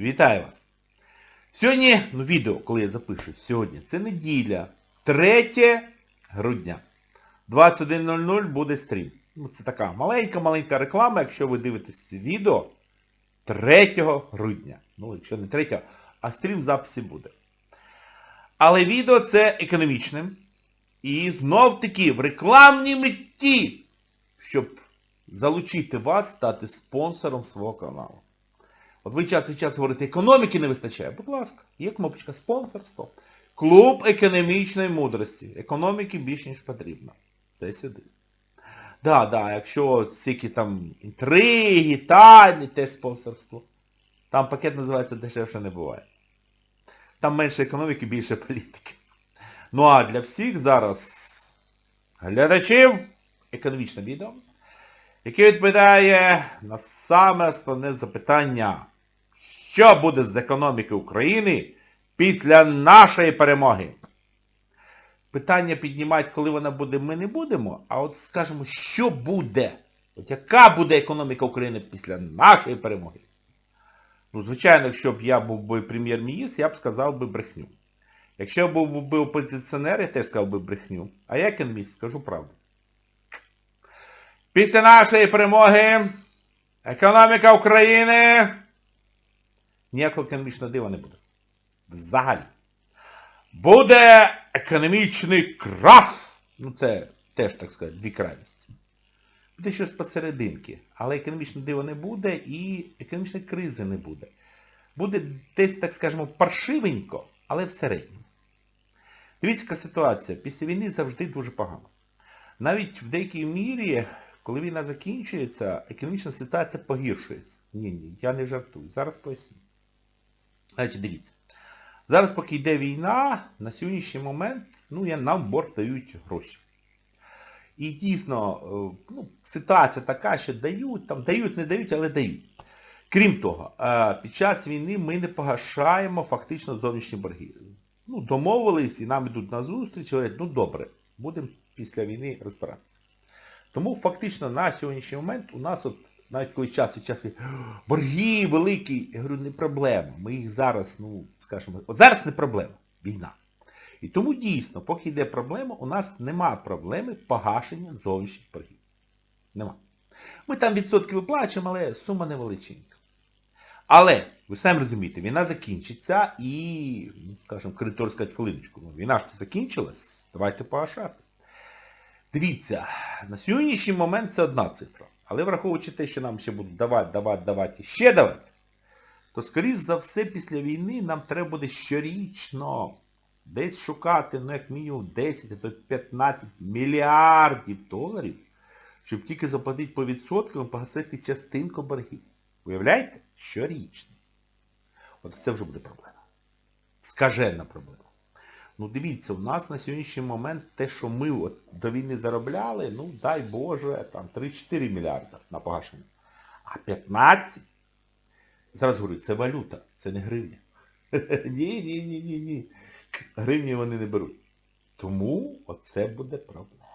Вітаю вас! Сьогодні, ну відео, коли я запишу, сьогодні, це неділя, 3 грудня. 21.00 буде стрім. Ну, це така маленька-маленька реклама, якщо ви дивитесь це відео 3 грудня. Ну, якщо не 3, а стрім в записі буде. Але відео це економічне. І знов таки в рекламній меті, щоб залучити вас стати спонсором свого каналу. От ви час від часу говорите, економіки не вистачає. Будь ласка, є кнопочка спонсорство. Клуб економічної мудрості. Економіки більше, ніж потрібно. Це сюди. Да, да, якщо всякі там інтриги, тайни, теж спонсорство. Там пакет називається дешевше не буває. Там менше економіки, більше політики. Ну а для всіх зараз глядачів економічне відео, яке відповідає на саме основне запитання. Що буде з економіки України після нашої перемоги? Питання піднімають, коли вона буде, ми не будемо, а от скажемо, що буде? От яка буде економіка України після нашої перемоги? Ну, звичайно, якщо б я був би прем'єр-міністр, я б сказав би брехню. Якщо я був би опозиціонер, я теж сказав би брехню. А я економіст, скажу правду. Після нашої перемоги економіка України ніякого економічного дива не буде. Взагалі. Буде економічний крах. Ну це теж, так сказати, дві крайності. Буде щось посерединки. Але економічного дива не буде і економічної кризи не буде. Буде десь, так скажемо, паршивенько, але в середньому. Дивіться, яка ситуація. Після війни завжди дуже погано. Навіть в деякій мірі, коли війна закінчується, економічна ситуація погіршується. Ні, ні, я не жартую. Зараз поясню. Значить, дивіться. Зараз, поки йде війна, на сьогоднішній момент ну, нам борг дають гроші. І дійсно, е, ну, ситуація така, що дають, там дають, не дають, але дають. Крім того, е, під час війни ми не погашаємо фактично зовнішні борги. Ну, домовились і нам йдуть на зустріч, говорять, ну добре, будемо після війни розбиратися. Тому фактично на сьогоднішній момент у нас от, навіть коли час від часу, борги великі, я говорю, не проблема. Ми їх зараз, ну, скажімо, от зараз не проблема, війна. І тому дійсно, поки йде проблема, у нас нема проблеми погашення зовнішніх боргів. Нема. Ми там відсотки виплачуємо, але сума невеличенька. Але, ви самі розумієте, війна закінчиться і, ну, скажімо, кредитор сказати хвилиночку, ну, війна ж то закінчилась, давайте погашати. Дивіться, на сьогоднішній момент це одна цифра. Але враховуючи те, що нам ще будуть давати, давати, давати і ще давати, то, скоріш за все, після війни нам треба буде щорічно десь шукати, ну як мінімум 10, а то 15 мільярдів доларів, щоб тільки заплатити по відсоткам і погасити частинку боргів. Уявляєте? Щорічно. От це вже буде проблема. Скажена проблема. Ну дивіться, у нас на сьогоднішній момент те, що ми от до війни заробляли, ну дай Боже, там 3-4 мільярда на погашення. А 15, зараз говорю, це валюта, це не гривня. Ні, ні, ні, ні, ні. Гривні вони не беруть. Тому оце буде проблема.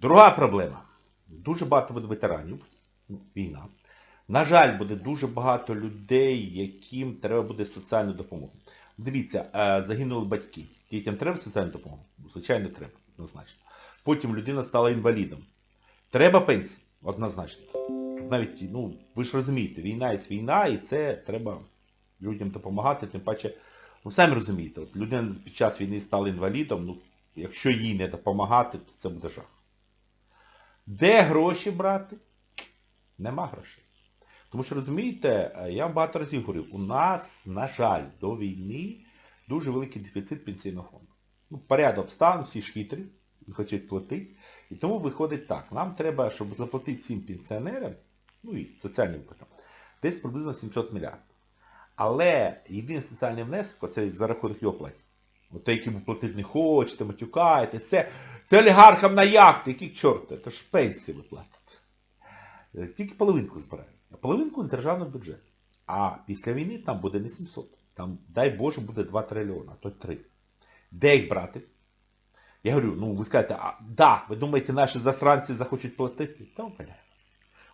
Друга проблема. Дуже багато буде ветеранів. Ну, війна. На жаль, буде дуже багато людей, яким треба буде соціальну допомогу. Дивіться, е, загинули батьки. Дітям треба соціальну допомогу? Ну, Звичайно, треба, однозначно. Потім людина стала інвалідом. Треба пенсії? Однозначно. Навіть, ну, ви ж розумієте, війна є війна, і це треба людям допомагати, тим паче, ну самі розумієте, от людина під час війни стала інвалідом, ну, якщо їй не допомагати, то це буде жах. Де гроші брати? Нема грошей. Тому що, розумієте, я вам багато разів говорив, у нас, на жаль, до війни дуже великий дефіцит пенсійного фонду. Ну, порядок обставин, всі ж хитрі, хочуть платити. І тому виходить так, нам треба, щоб заплатити всім пенсіонерам, ну і соціальним виплатам, десь приблизно 700 мільярдів. Але єдиний соціальний внесок, це за рахунок його платять. От той, який ви платити не хочете, матюкаєте, це, це олігархам на яхти, який чорт, це ж пенсії ви платите. Е, Тільки половинку збирають. Половинку з державного бюджету. А після війни там буде не 700. Там, дай Боже, буде 2 трильйона, то 3. Де їх брати? Я говорю, ну ви скажете, а да, ви думаєте, наші засранці захочуть платити? Та вас.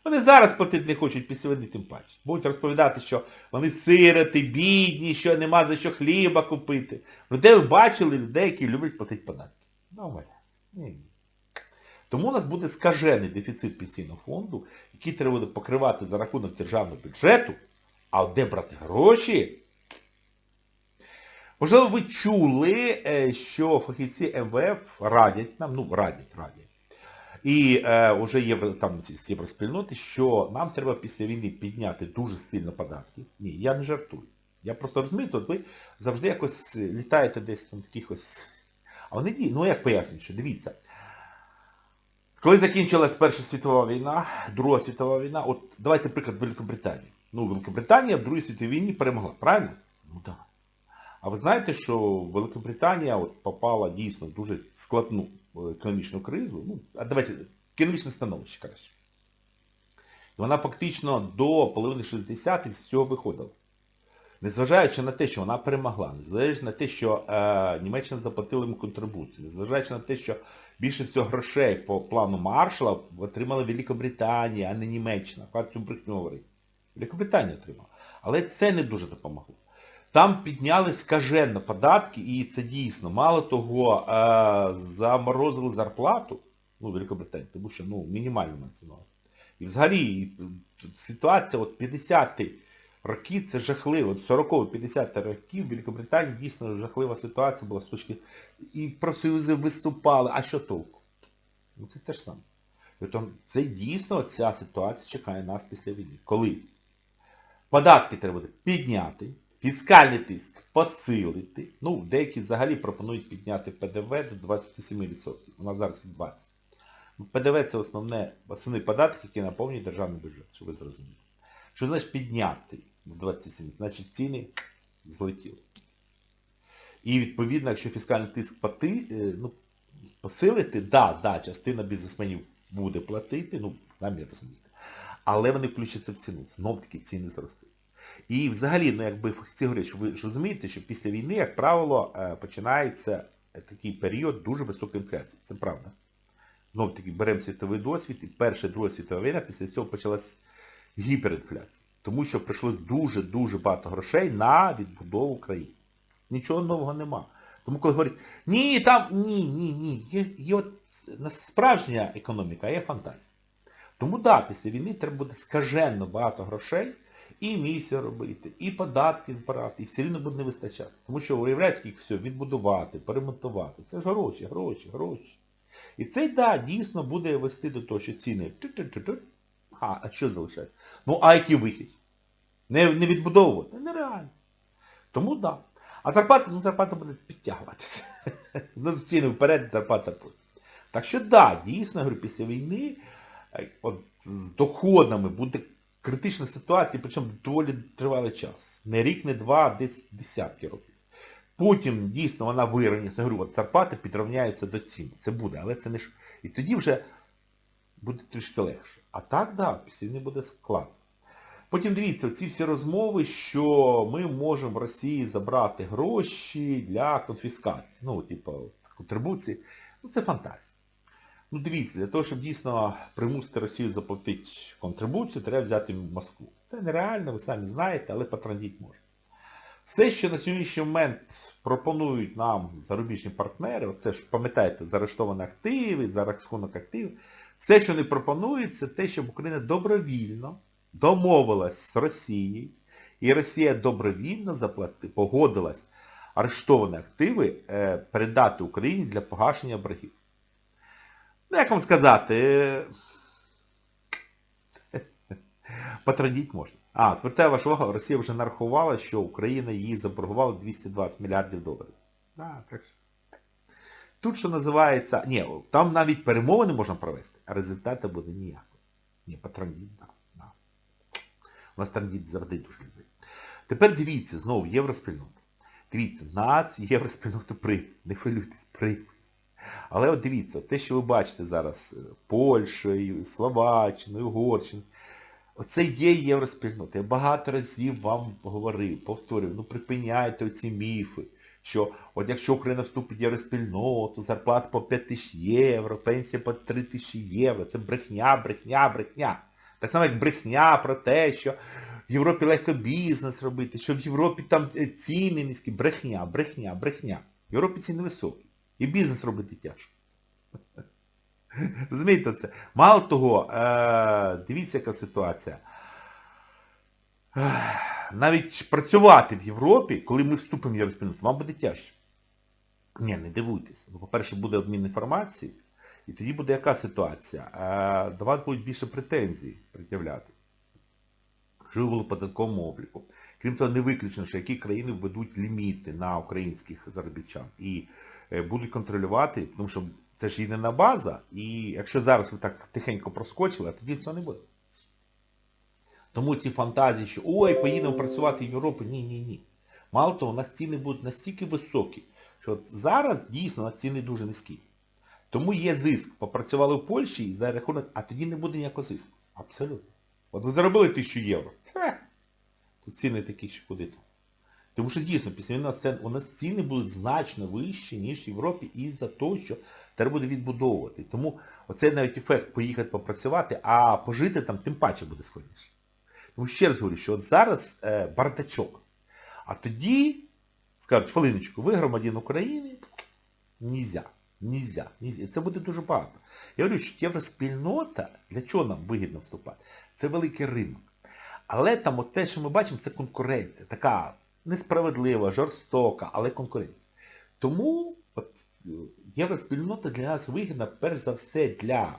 Вони зараз платити не хочуть після війни тим паче. Будуть розповідати, що вони сироти, бідні, що нема за що хліба купити. Людей ви бачили, людей, які люблять платити податки. Ну, валяється. Ні. Тому у нас буде скажений дефіцит пенсійного фонду, який треба буде покривати за рахунок державного бюджету, а де брати гроші? Можливо, ви чули, е, що фахівці МВФ радять нам, ну, радять, радять. І е, вже євро, там з євроспільноти, що нам треба після війни підняти дуже сильно податки. Ні, я не жартую. Я просто розумію, от ви завжди якось літаєте десь там таких. А вони діють, ну як пояснюють, що дивіться. Коли закінчилась Перша світова війна, Друга світова війна, от давайте приклад Великобританії. Ну, Великобританія в Другій світовій війні перемогла, правильно? Ну так. А ви знаєте, що Великобританія от попала дійсно в дуже складну е, економічну кризу. Ну, а давайте, економічне становище краще. І вона фактично до половини 60-х з цього виходила. Незважаючи на те, що вона перемогла, незважаючи на те, що е, Німеччина заплатила йому контрибуцію, незважаючи на те, що більше всього грошей по плану Маршала отримала Великобританія, а не Німеччина. Цю брехню говорити. Великобританія отримала. Але це не дуже допомогло. Там підняли скаженно податки, і це дійсно. Мало того, е, заморозили зарплату, ну, Великобританії, тому що ну, мінімально на. І взагалі ситуація от 50-ті роки це жахливо. 40-50 років в Великобританії дійсно жахлива ситуація була з точки. І профсоюзи виступали. А що толку? Ну це те ж саме. Он- Це дійсно ця ситуація чекає нас після війни. Коли податки треба буде підняти, фіскальний тиск посилити. Ну, деякі взагалі пропонують підняти ПДВ до 27%. У нас зараз 20%. Ну, ПДВ це основне, основний податок, який наповнює державний бюджет, щоб ви зрозуміли. Що значить підняти 27? Значить ціни злетіли. І відповідно, якщо фіскальний тиск поти, е, ну, посилити, да, да, частина бізнесменів буде платити, ну, намір розумієте. Але вони включаться в ціну. Знов таки ціни зростуть. І взагалі, ну якби фахівці говорять, що ви ж розумієте, що після війни, як правило, е, починається такий період дуже високої інфляції. Це правда. Знов таки беремо світовий досвід, і перша, друга світова війна, після цього почалась гіперінфляція. Тому що прийшлось дуже-дуже багато грошей на відбудову країни. Нічого нового нема. Тому коли говорять, ні, там, ні, ні, ні, є, є от справжня економіка, є фантазія. Тому так, да, після війни треба буде скаженно багато грошей, і місію робити, і податки збирати, і все рівно буде не вистачати. Тому що уявляєте, скільки все, відбудувати, перемонтувати. Це ж гроші, гроші, гроші. І це, да, дійсно буде вести до того, що ціни. А, а що залишається? Ну, а який вихід? Не, не відбудовувати? Нереально. Тому так. Да. А зарплата, ну зарплата буде підтягуватися. ну, ціни вперед, зарплата буде. Так що так, да, дійсно, говорю, після війни е, от, з доходами буде критична ситуація, причому доволі тривалий час. Не рік, не два, а десь десятки років. Потім дійсно вона вирівняється, говорю, от зарплата підрівняється до цін. Це буде, але це не. І тоді вже буде трішки легше. А так, да, після буде складно. Потім дивіться, ці всі розмови, що ми можемо в Росії забрати гроші для конфіскації. Ну, типу, контрибуції. Ну, це фантазія. Ну, дивіться, для того, щоб дійсно примусити Росію заплатити контрибуцію, треба взяти Москву. Це нереально, ви самі знаєте, але потрандіть можна. Все, що на сьогоднішній момент пропонують нам зарубіжні партнери, це ж, пам'ятаєте, заарештовані активи, за рахунок активів, все, що не пропонують, це те, щоб Україна добровільно домовилась з Росією, і Росія добровільно заплати, погодилась арештовані активи е, передати Україні для погашення боргів. Ну, як вам сказати, потрадіть можна. А, звертаю вашу увагу, Росія вже нарахувала, що Україна її заборгувала 220 мільярдів доларів. Да, так. Тут, що називається... Ні, там навіть перемовини можна провести, а результату буде ніякого. Ні, потрандіть, да, да. У нас трандіть завжди дуже любить. Тепер дивіться, знову, євроспільнота. Дивіться, нас євроспільноту приймуть. Не хвилюйтесь, приймуть. Але от дивіться, те, що ви бачите зараз Польщею, Словаччиною, Угорщиною, оце є євроспільнота. Я багато разів вам говорив, повторюю, ну припиняйте оці міфи, що от якщо Україна вступить в євроспільноту, зарплата по 5 тисяч євро, пенсія по 3 тисячі євро, це брехня, брехня, брехня. Так само, як брехня про те, що в Європі легко бізнес робити, що в Європі там е, ціни низькі. Брехня, брехня, брехня. В Європі ціни високі. І бізнес робити тяжко. Розумієте це? Мало того, е, дивіться, яка ситуація. Навіть працювати в Європі, коли ми вступимо в Євроспільноту, вам буде тяжче. Ні, не дивуйтесь. Бо, По-перше, буде обмін інформації, і тоді буде яка ситуація? До вас будуть більше претензій пред'являти. Що ви були податковому обліку. Крім того, не виключено, що які країни введуть ліміти на українських заробітчан. І е, будуть контролювати, тому що це ж єдина база, і якщо зараз ви так тихенько проскочили, а тоді цього не буде. Тому ці фантазії, що ой, поїдемо працювати в Європу, ні, ні, ні. Мало того, у нас ціни будуть настільки високі, що зараз дійсно у нас ціни дуже низькі. Тому є зиск. Попрацювали в Польщі і за рахунок, а тоді не буде ніякого зиску. Абсолютно. От ви заробили 1000 євро. Хе. Тут ціни такі, що куди там. Тому що дійсно, після війни у нас ціни будуть значно вищі, ніж в Європі, із-за того, що треба буде відбудовувати. Тому оцей навіть ефект поїхати попрацювати, а пожити там тим паче буде складніше. Тому ще раз говорю, що от зараз е, бардачок. А тоді, скажуть, хвилиночку, ви громадян України. Нельзя. Нельзя. І це буде дуже багато. Я говорю, що євроспільнота, для чого нам вигідно вступати? Це великий ринок. Але там от те, що ми бачимо, це конкуренція. Така несправедлива, жорстока, але конкуренція. Тому от, е, євроспільнота для нас вигідна, перш за все, для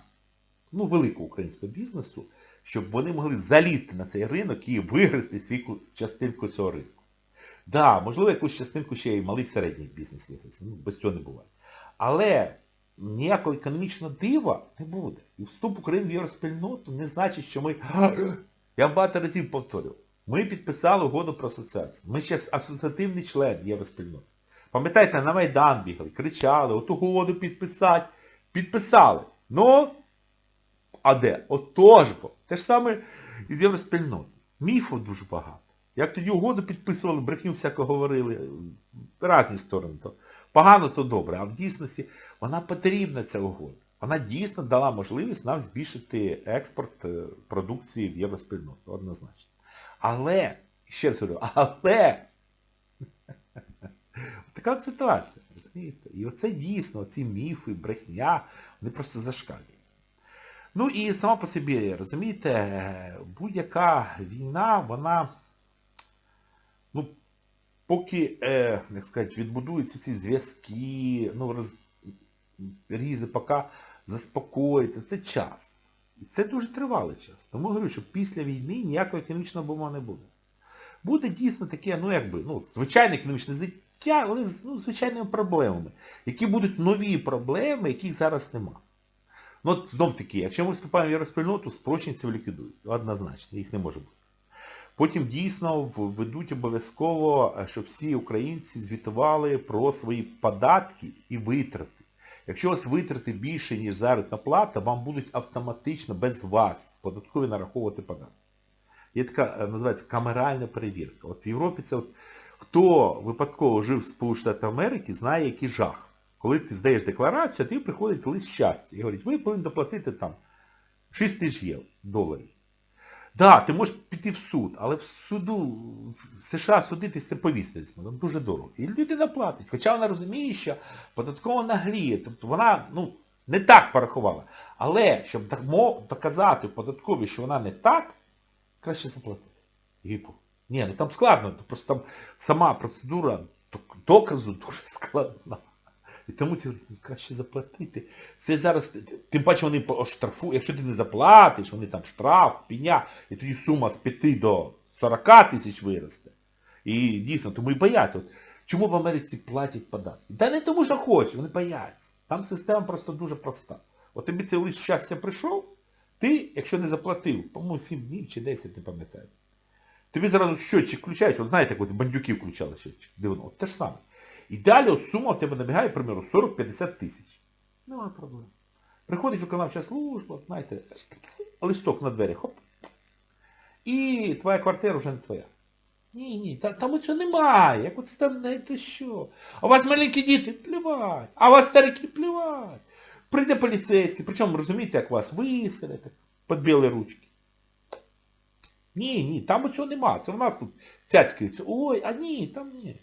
ну, великого українського бізнесу, щоб вони могли залізти на цей ринок і вигризти свою частинку цього ринку. Да, можливо, якусь частинку ще й малий середній бізнес вигризти. Ну, без цього не буває. Але ніякого економічного дива не буде. І вступ України в євроспільноту не значить, що ми... Я багато разів повторював. Ми підписали угоду про асоціацію. Ми ще асоціативний член євроспільноти. Пам'ятаєте, на Майдан бігали, кричали, от угоду підписати. Підписали. Ну, а де? Отож бо. Те ж саме із євроспільноти. Міфів дуже багато. Як тоді угоду підписували, брехню всяко говорили, різні сторони. То погано, то добре. А в дійсності вона потрібна, ця угода. Вона дійсно дала можливість нам збільшити експорт е, продукції в євроспільноту, однозначно. Але, ще раз говорю, але така ситуація, розумієте? І оце дійсно, ці міфи, брехня, вони просто зашкалюють. Ну і сама по собі, розумієте, будь-яка війна, вона, ну, поки, е, як сказати, відбудуються ці зв'язки, ну, роз, різи, поки заспокоїться, це час. І це дуже тривалий час. Тому говорю, що після війни ніякого економічного бума не буде. Буде дійсно таке, ну якби, ну, звичайне економічне життя, але з ну, звичайними проблемами. Які будуть нові проблеми, яких зараз нема. Ну, знов таки, якщо ми вступаємо в євроспільноту, спрощенців ліквідують. Однозначно, їх не може бути. Потім дійсно введуть обов'язково, е, щоб всі українці звітували про свої податки і витрати. Якщо у вас витрати більше, ніж заробітна плата, вам будуть автоматично без вас податкові нараховувати податки. Є така, е, називається камеральна перевірка. От в Європі це от, хто випадково жив в Америки, знає, який жах. Коли ти здаєш декларацію, ти приходить лист щастя і говорить, ви повинні доплатити там 6 тисяч євро, доларів. Так, да, ти можеш піти в суд, але в суду, в США судитись це повісництво, ну, дуже дорого. І людина платить. Хоча вона розуміє, що податково нагліє, тобто вона ну, не так порахувала. Але, щоб доказати податкові, що вона не так, краще заплатити. Гіпу. Ні, ну там складно, просто там сама процедура доказу дуже складна. І тому ці краще заплатити. Це зараз, тим паче вони штрафують, якщо ти не заплатиш, вони там штраф, пеня, і тоді сума з 5 до 40 тисяч виросте. І дійсно, тому і бояться. От, чому в Америці платять податки? Та не тому, що хочуть, вони бояться. Там система просто дуже проста. От тобі цей лист щастя прийшов, ти, якщо не заплатив, по-моєму, 7 днів чи 10, не пам'ятаю. Тобі зразу щотчик включають, от знаєте, як от бандюки включали щотчик, дивно, от те ж саме. І далі от сума в тебе набігає, примеру, 40-50 тисяч. Нема проблем. Приходить виконавча служба, знаєте, листок на двері, хоп. І твоя квартира вже не твоя. Ні, ні, та, там цього немає. Як оце там, знаєте що? А у вас маленькі діти, плювать. А у вас старики, плювать. Прийде поліцейський, причому розумієте, як вас виселять під білі ручки. Ні, ні, там цього нема. Це в нас тут цяцькаються. Ой, а ні, там ні.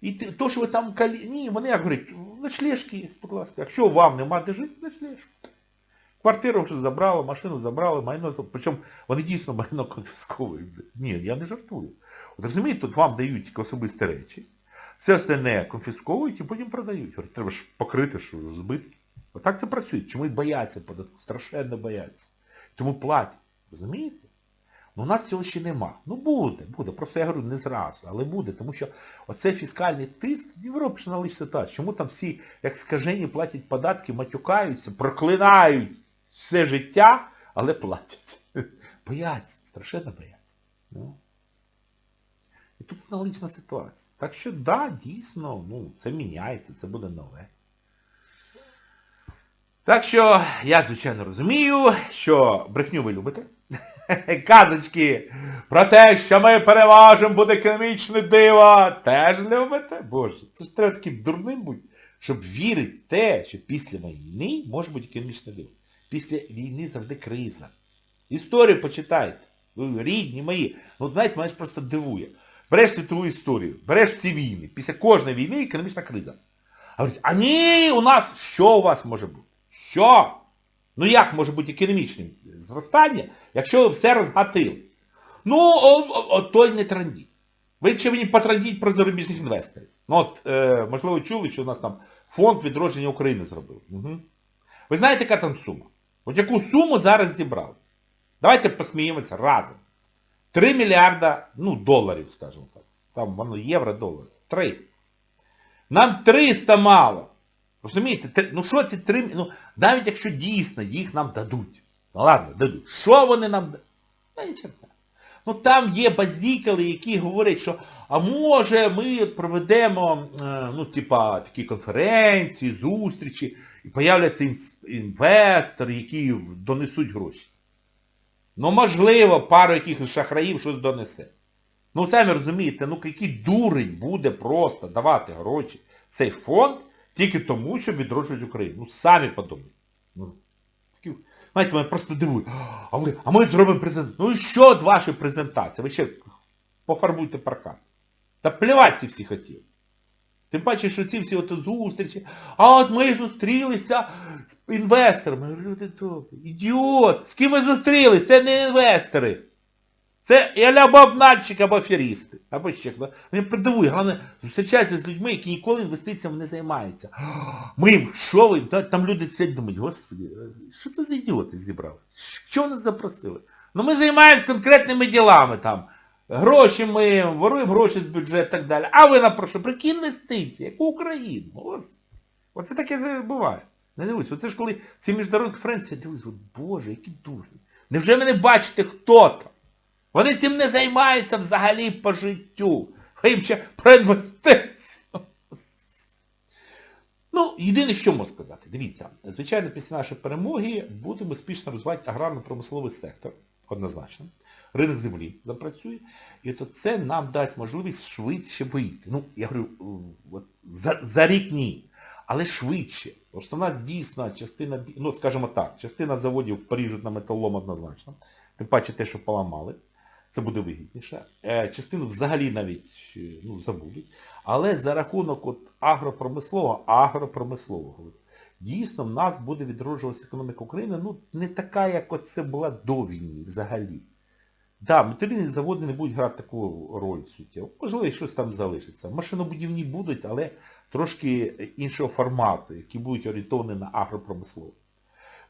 І то, що ви там калі... Ні, вони як говорять, ночлежки є, будь ласка. Якщо вам нема де жити, ночлежки. Квартиру вже забрали, машину забрали, майно забрали. Причому вони дійсно майно конфісковують. Ні, я не жартую. От розумієте, тут вам дають особисті речі, все остальне конфісковують і потім продають. Говорять, треба ж покрити що, збитки. Отак це працює. Чому і бояться податку? Страшенно бояться. Тому платять. Розумієте? Ну, у нас цього ще нема. Ну буде, буде. Просто я говорю, не зразу, але буде. Тому що оцей фіскальний тиск в Європі ж налишся так. Чому там всі, як скажені, платять податки, матюкаються, проклинають все життя, але платять. Бояться, страшенно бояться. Ну. І тут аналогічна ситуація. Так що, да, дійсно, ну, це міняється, це буде нове. Так що я, звичайно, розумію, що брехню ви любите. Казочки про те, що ми переважимо, буде економічне диво, теж любите? Боже, це ж треба таким дурним бути, щоб вірити в те, що після війни може бути економічне диво. Після війни завжди криза. Історію почитайте. Рідні мої. Ну, знаєте, мене ж просто дивує. Береш світову історію, береш всі війни. Після кожної війни економічна криза. А говорять, а ні, у нас, що у вас може бути? Що? Ну як може бути економічним зростання, якщо ви все розгатили? Ну, о, о, о, той не трандіть. Ви ще мені потрандіть про зарубіжних інвесторів. Ну от, е, можливо, чули, що у нас там фонд відродження України зробив. Угу. Ви знаєте, яка там сума? От яку суму зараз зібрали? Давайте посміємося разом. 3 мільярда, ну, доларів, скажімо так. Там воно євро, долари. 3. Нам 300 мало. Розумієте? Три- Ну що ці 3... Ну, навіть якщо дійсно їх нам дадуть. Ну ладно, дадуть. Що вони нам дадуть? Ну, там є базікали, які говорять, що а може ми проведемо е, ну, типа, такі конференції, зустрічі, і появляться інвестори, які донесуть гроші. Ну, можливо, пару якихось шахраїв щось донесе. Ну, самі розумієте, ну який дурень буде просто давати гроші цей фонд тільки тому, що відроджують Україну. Ну, самі подумайте. Ну, знаєте, мене просто дивують. А ви, а ми зробимо презентацію. Ну і що від вашої презентації? Ви ще пофарбуйте паркан. Та плівати ці всі хотіли. Тим паче, що ці всі от зустрічі, а от ми зустрілися з інвесторами. Люди добрі, ідіот, з ким ви зустрілися? Це не інвестори. Це і або обнальщик, або аферісти. Або ще хто. Мені придивує, головне, зустрічаються з людьми, які ніколи інвестиціями не займаються. Ми їм, що ви? їм? Там люди сидять думають, господи, що це за ідіоти зібрали? Чого нас запросили? Ну ми займаємось конкретними ділами там. Гроші ми воруємо гроші з бюджету і так далі. А ви нам які інвестиції? Яку Україну? Оце таке буває. Не дивись, оце ж коли ці міжнародні конференції, я от, боже, які дурні. Невже ви не бачите, хто там? Вони цим не займаються взагалі по життю. Ви їм ще про інвестицію. Ну, єдине, що можу сказати, дивіться, звичайно, після нашої перемоги будемо успішно розвивати аграрно-промисловий сектор, однозначно. Ринок землі запрацює. І то це нам дасть можливість швидше вийти. Ну, я говорю, от, за, за рік ні. Але швидше. Тому що в нас дійсно частина, ну, скажімо так, частина заводів в на металолом однозначно. Тим паче те, що поламали. Це буде вигідніше. Е, Частину взагалі навіть е, ну, забудуть. Але за рахунок от агропромислового, агропромислового, дійсно в нас буде відроджуватися економіка України, ну, не така, як це була до війни взагалі. Да, матеріальні заводи не будуть грати таку роль суттєву. Можливо, і щось там залишиться. Машинобудівні будуть, але трошки іншого формату, які будуть орієнтовані на агропромисловість.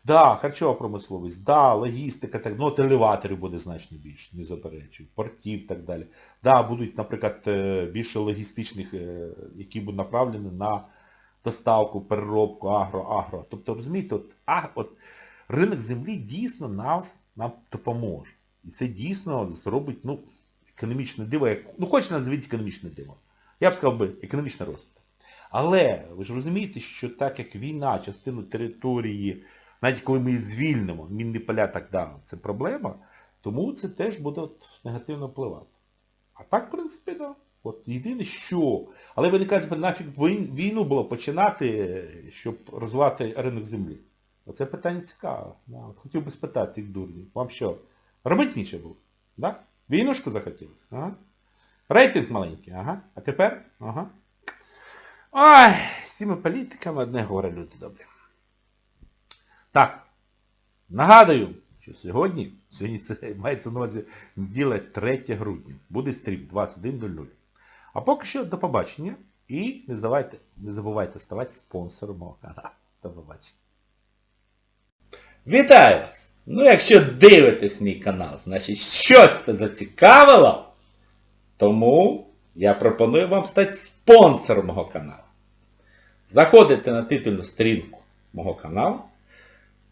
Да, харчова промисловість, да, логістика, так, ну от елеваторів буде значно більше, не заперечую, портів і так далі. Да, будуть, наприклад, е, більше логістичних, е, які будуть направлені на доставку, переробку, агро, агро. Тобто, розумієте, от, а, от ринок землі дійсно нас, нам допоможе. І це дійсно зробить, ну, економічне диво, як, ну хоч назвіть економічне диво. Я б сказав би, економічний розвиток. Але ви ж розумієте, що так як війна, частину території, навіть коли ми її звільнимо, мінні поля так далі, це проблема, тому це теж буде негативно впливати. А так, в принципі, да. От єдине що. Але виникає запитання, нафіг вій- війну було починати, щоб розвивати ринок землі. Оце питання цікаве. От хотів би спитати цих дурнів. Вам що? Робити нічого було? Да? Війнушку захотілося? Ага. Рейтинг маленький, ага. А тепер? Ага. Ой, з цими політиками одне горе люди добрі. Так. Нагадую, що сьогодні, сьогодні це мається на увазі неділя 3 грудня. Буде стрім 21.00. А поки що до побачення. І не здавайте, не забувайте ставати спонсором мого каналу. До побачення. Вітаю вас! Ну якщо дивитесь мій канал, значить щось це зацікавило. Тому я пропоную вам стати спонсором мого каналу. Заходите на титульну сторінку мого каналу,